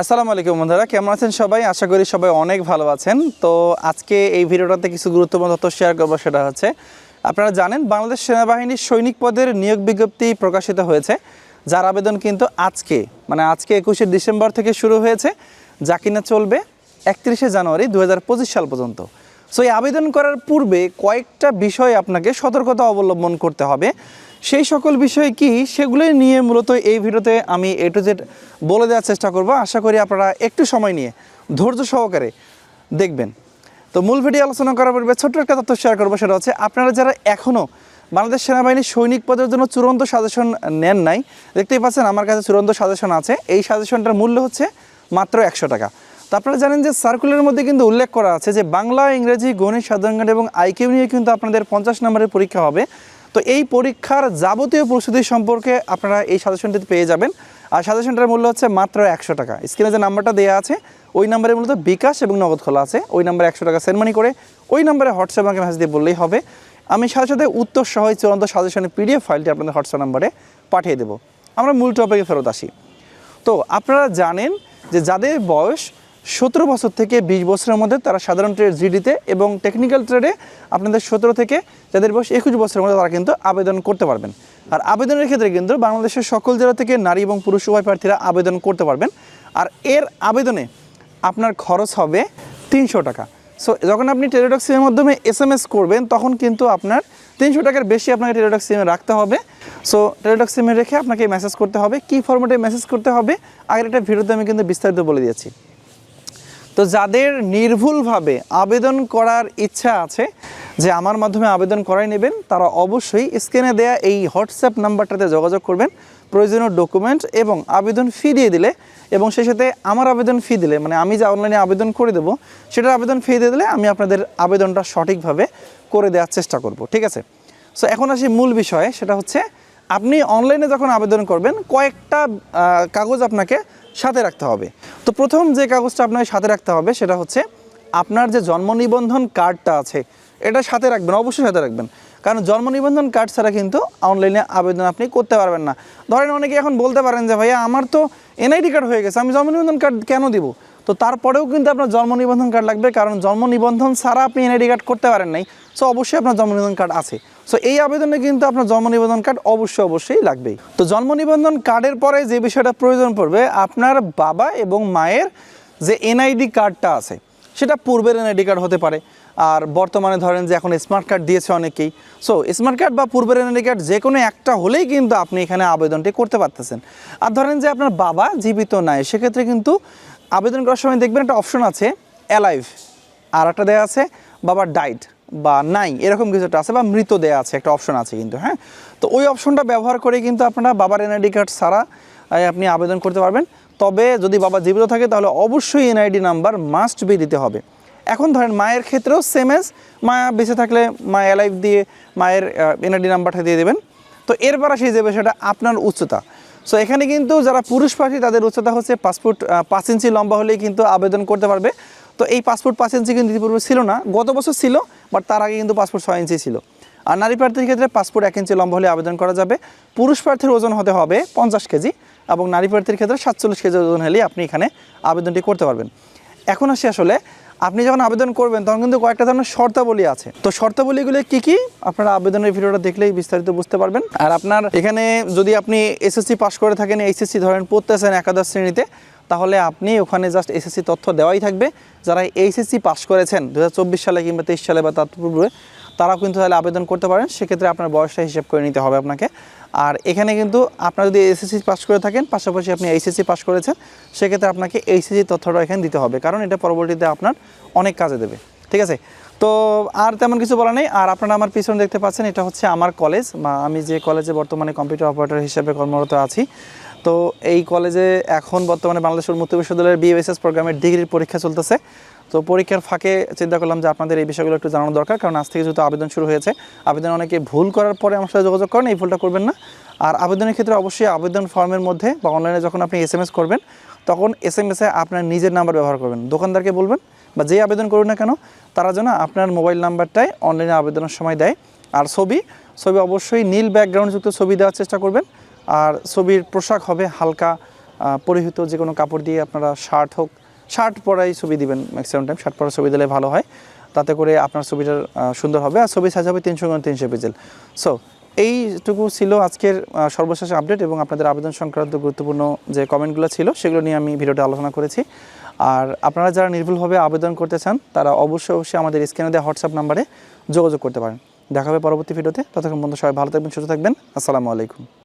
আসসালামু আলাইকুম বন্ধুরা, কেমন আছেন সবাই? আশা করি সবাই অনেক ভালো আছেন। তো আজকে এই ভিডিওটাতে কিছু গুরুত্বপূর্ণ তথ্য শেয়ার করব, সেটা হচ্ছে, আপনারা জানেন বাংলাদেশ সেনাবাহিনীর সৈনিক পদের নিয়োগ বিজ্ঞপ্তি প্রকাশিত হয়েছে, যার আবেদন কিন্তু আজকে মানে আজকে একুশে ডিসেম্বর থেকে শুরু হয়েছে, যা কিনা চলবে একত্রিশে জানুয়ারি দু হাজার পঁচিশ সাল পর্যন্ত। সো এই আবেদন করার পূর্বে কয়েকটা বিষয় আপনাকে সতর্কতা অবলম্বন করতে হবে। সেই সকল বিষয় কি সেগুলো নিয়ে মূলত এই ভিডিওতে আমি এ টু জেড বলে দেওয়ার চেষ্টা করব। আশা করি আপনারা একটু সময় নিয়ে ধৈর্য সহকারে দেখবেন। তো মূল ভিডিও আলোচনা করার পূর্বে ছোট্ট একটা তথ্য শেয়ার করব, সেটা হচ্ছে আপনারা যারা এখনও বাংলাদেশ সেনাবাহিনীর সৈনিক পদের জন্য চূড়ান্ত সাজেশন নেন নাই, দেখতেই পাচ্ছেন আমার কাছে চূড়ান্ত সাজেশন আছে। এই সাজেশনটার মূল্য হচ্ছে মাত্র একশো টাকা। তো আপনারা জানেন যে সার্কুলারের মধ্যে কিন্তু উল্লেখ করা আছে যে বাংলা, ইংরেজি, গণিত, সাধারণ এবং আইকিউ নিয়ে কিন্তু আপনাদের পঞ্চাশ নম্বরের পরীক্ষা হবে। তো এই পরীক্ষার যাবতীয় প্রস্তুতি সম্পর্কে আপনারা এই সাজেশনটিতে পেয়ে যাবেন। আর সাজেশনটার মূল্য হচ্ছে মাত্র একশো টাকা। স্ক্রিনে যে নাম্বারটা দেওয়া আছে, ওই নাম্বারে মূলত বিকাশ এবং নগদ খোলা আছে। ওই নাম্বারে একশো টাকা সেন্ড মানি করে, ওই নাম্বারে হোয়াটসঅ্যাপ আমাকে মেসেজ দিয়ে বললেই হবে। আমি সাথে সাথে উত্তর সহ চূড়ান্ত সাজেশনের পিডিএফ ফাইলটি আপনাদের হোয়াটসঅ্যাপ নাম্বারে পাঠিয়ে দেবো। আমরা মূল টপিকে ফেরত আসি। তো আপনারা জানেন যে যাদের বয়স সতেরো বছর থেকে বিশ বছরের মধ্যে তারা সাধারণ ট্রেড জিডিতে এবং টেকনিক্যাল ট্রেডে আপনাদের সতেরো থেকে যাদের বয়স একুশ বছরের মধ্যে তারা কিন্তু আবেদন করতে পারবেন। আর আবেদনের ক্ষেত্রে কিন্তু বাংলাদেশের সকল জেলা থেকে নারী এবং পুরুষ উভয় প্রার্থীরা আবেদন করতে পারবেন। আর এর আবেদনে আপনার খরচ হবে তিনশো টাকা। সো যখন আপনি টেলিটক সিমের মাধ্যমে এস এম এস করবেন, তখন কিন্তু আপনার তিনশো টাকার বেশি আপনাকে টেলিটক সিমে রাখতে হবে। সো টেলিটক সিমে রেখে আপনাকে মেসেজ করতে হবে, কী ফর্মেটে মেসেজ করতে হবে, আগের একটা ভিডিওতে আমি কিন্তু বিস্তারিত বলে দিয়েছি। তো যাদের নির্ভুলভাবে আবেদন করার ইচ্ছা আছে, যে আমার মাধ্যমে আবেদন করাই নেবেন, তারা অবশ্যই স্ক্রিনে দেয়া এই হোয়াটসঅ্যাপ নাম্বারটাতে যোগাযোগ করবেন। প্রয়োজনীয় ডকুমেন্ট এবং আবেদন ফি দিয়ে দিলে, এবং সেই সাথে আমার আবেদন ফি দিলে মানে আমি যে অনলাইনে আবেদন করে দেবো, সেটার আবেদন ফি দিয়ে দিলে আমি আপনাদের আবেদনটা সঠিকভাবে করে দেওয়ার চেষ্টা করব, ঠিক আছে? সো এখন আসি মূল বিষয়ে, সেটা হচ্ছে আপনি অনলাইনে যখন আবেদন করবেন, কয়েকটা কাগজ আপনাকে সাথে রাখতে হবে। তো প্রথম যে কাগজটা আপনাকে সাথে রাখতে হবে, সেটা হচ্ছে আপনার যে জন্ম নিবন্ধন কার্ডটা আছে, এটা সাথে রাখবেন, অবশ্যই সাথে রাখবেন। কারণ জন্ম নিবন্ধন কার্ড ছাড়া কিন্তু অনলাইনে আবেদন আপনি করতে পারবেন না। ধরেন অনেকে এখন বলতে পারেন যে, ভাইয়া, আমার তো এনআইডি কার্ড হয়ে গেছে, আমি জন্ম নিবন্ধন কার্ড কেন দিব? তো তারপরেও কিন্তু আপনার জন্ম নিবন্ধন কার্ড লাগবে, কারণ জন্ম নিবন্ধন ছাড়া আপনি এনআইডি কার্ড করতে পারেন নাই। সো অবশ্যই আপনার জন্ম নিবন্ধন কার্ড আছে। সো এই আবেদনে কিন্তু আপনার জন্ম নিবন্ধন কার্ড অবশ্যই অবশ্যই লাগবেই। তো জন্ম নিবন্ধন কার্ডের পরে যে বিষয়টা প্রয়োজন পড়বে, আপনার বাবা এবং মায়ের যে এনআইডি কার্ডটা আছে, সেটা পূর্বের এনআইডি কার্ড হতে পারে। আর বর্তমানে ধরেন যে এখন স্মার্ট কার্ড দিয়েছে অনেকেই। সো স্মার্ট কার্ড বা পূর্বের এনআইডি কার্ড যে কোনো একটা হলেই কিন্তু আপনি এখানে আবেদনটি করতে পারতেছেন। আর ধরেন যে আপনার বাবা জীবিত নাই, সেক্ষেত্রে কিন্তু আবেদন করার সময় দেখবেন একটা অপশন আছে অ্যালাইভ আর একটা দেওয়া আছে, বাবা ডাইট বা নাই, এরকম কিছু একটা আছে বা মৃত দেয়া আছে, একটা অপশন আছে কিন্তু হ্যাঁ? তো ওই অপশনটা ব্যবহার করে কিন্তু আপনারা বাবার এনআইডি কার্ড ছাড়া আপনি আবেদন করতে পারবেন। তবে যদি বাবা জীবিত থাকে, তাহলে অবশ্যই এনআইডি নাম্বার মাস্ট বি দিতে হবে। এখন ধরেন মায়ের ক্ষেত্রেও সেম এজ মা বেঁচে থাকলে মা অ্যালাইভ দিয়ে মায়ের এনআইডি নাম্বারটা দিয়ে দেবেন। তো এরপর আসি যে বিষয়টা, আপনার উচ্চতা। সো এখানে কিন্তু যারা পুরুষ প্রার্থী, তাদের উচ্চতা হচ্ছে পাসপোর্ট পাঁচ ইঞ্চি লম্বা হলেই কিন্তু আবেদন করতে পারবে। তো এই পাসপোর্ট পাঁচ ইঞ্চি কিন্তু ইতিপূর্বে ছিল না, গত বছর ছিল বাট তার আগে কিন্তু পাসপোর্ট ছয় ইঞ্চি ছিল। আর নারী প্রার্থীর ক্ষেত্রে পাসপোর্ট এক ইঞ্চি লম্বা হলে আবেদন করা যাবে। পুরুষ প্রার্থীর ওজন হতে হবে পঞ্চাশ কেজি এবং নারী প্রার্থীর ক্ষেত্রে সাতচল্লিশ কেজি ওজন হলেই আপনি এখানে আবেদনটি করতে পারবেন। এখন আসি আসলে, আপনি যখন আবেদন করবেন, তখন কিন্তু কয়েকটা ধরনের শর্তাবলী আছে। তো শর্তাবলীগুলো কি কি? আপনারা আবেদনের ভিডিওটা দেখলেই বিস্তারিত বুঝতে পারবেন। আর আপনার এখানে যদি আপনি এসএসসি পাস করে থাকেন এইচএসসি ধরেন, পড়তেছেন একাদশ শ্রেণীতে তাহলে আপনি ওখানে জাস্ট এসএসসি তথ্য দেওয়াই থাকবে। যারা এইচএসসি পাস করেছেন দু হাজার চব্বিশ সালে কিংবা তেইশ সালে বা তার পূর্বে, তারাও কিন্তু তাহলে আবেদন করতে পারেন। সেক্ষেত্রে আপনার বয়সটা হিসাব করে নিতে হবে আপনাকে। আর এখানে কিন্তু আপনার যদি এসএসসি পাস করে থাকেন, পাশাপাশি আপনি এইচএসসি পাস করেছেন, সেক্ষেত্রে আপনাকে এইচএসসি তথ্যটা এখানে দিতে হবে। কারণ এটা পরবর্তীতে আপনার অনেক কাজে দেবে। ঠিক আছে? তো আর তেমন কিছু বলা নেই। আর আপনারা আমার পিছনে দেখতে পাচ্ছেন, এটা হচ্ছে আমার কলেজ। বা আমি যে কলেজে বর্তমানে কম্পিউটার অপারেটর হিসেবে কর্মরত আছি। তো এই কলেজে এখন বর্তমানে বাংলাদেশ উন্মুক্ত বিশ্ববিদ্যালয়ের বিএসএস প্রোগ্রামের ডিগ্রির পরীক্ষা চলতেছে। তো পরীক্ষার ফাঁকে চিন্তা করলাম যে আপনাদের এই বিষয়গুলো একটু জানানো দরকার, কারণ আজ থেকে যেহেতু আবেদন শুরু হয়েছে, আবেদন অনেকে ভুল করার পরে আমার সাথে যোগাযোগ করেন, এই ভুলটা করবেন না। আর আবেদনের ক্ষেত্রে অবশ্যই আবেদন ফর্মের মধ্যে বা অনলাইনে যখন আপনি এস করবেন তখন এস এম এসে আপনার নিজের নাম্বার ব্যবহার করবেন। দোকানদারকে বলবেন বা যে আবেদন করুন না কেন, তারা যেন আপনার মোবাইল নাম্বারটাই অনলাইনে আবেদনের সময় দেয়। আর ছবি ছবি অবশ্যই নীল ব্যাকগ্রাউন্ডযুক্ত ছবি দেওয়ার চেষ্টা করবেন। আর ছবির পোশাক হবে হালকা পরিহিত যে কোনো কাপড় দিয়ে আপনারা শার্ট হোক শার্ট পরাই ছবি দিবেন ম্যাক্সিমাম টাইম শার্ট পরা ছবি দিলে ভালো হয়। তাতে করে আপনার ছবিটা সুন্দর হবে। আর ছবি সাইজ হবে তিনশো তিনশো পিক্সেল সো এইটুকু ছিল আজকের সর্বশেষ আপডেট এবং আপনাদের আবেদন সংক্রান্ত গুরুত্বপূর্ণ যে কমেন্টগুলো ছিল, সেগুলো নিয়ে আমি ভিডিওটা আলোচনা করেছি। আর আপনারা যারা নির্ভুলভাবে আবেদন করতে চান, তারা অবশ্যই অবশ্যই আমাদের স্ক্রিনে দেওয়া হোয়াটসঅ্যাপ নাম্বারে যোগাযোগ করতে পারেন। দেখা হবে পরবর্তী ভিডিওতে। ততক্ষণ বন্ধু সবাই ভালো থাকবেন, সুস্থ থাকবেন। আসসালামু আলাইকুম।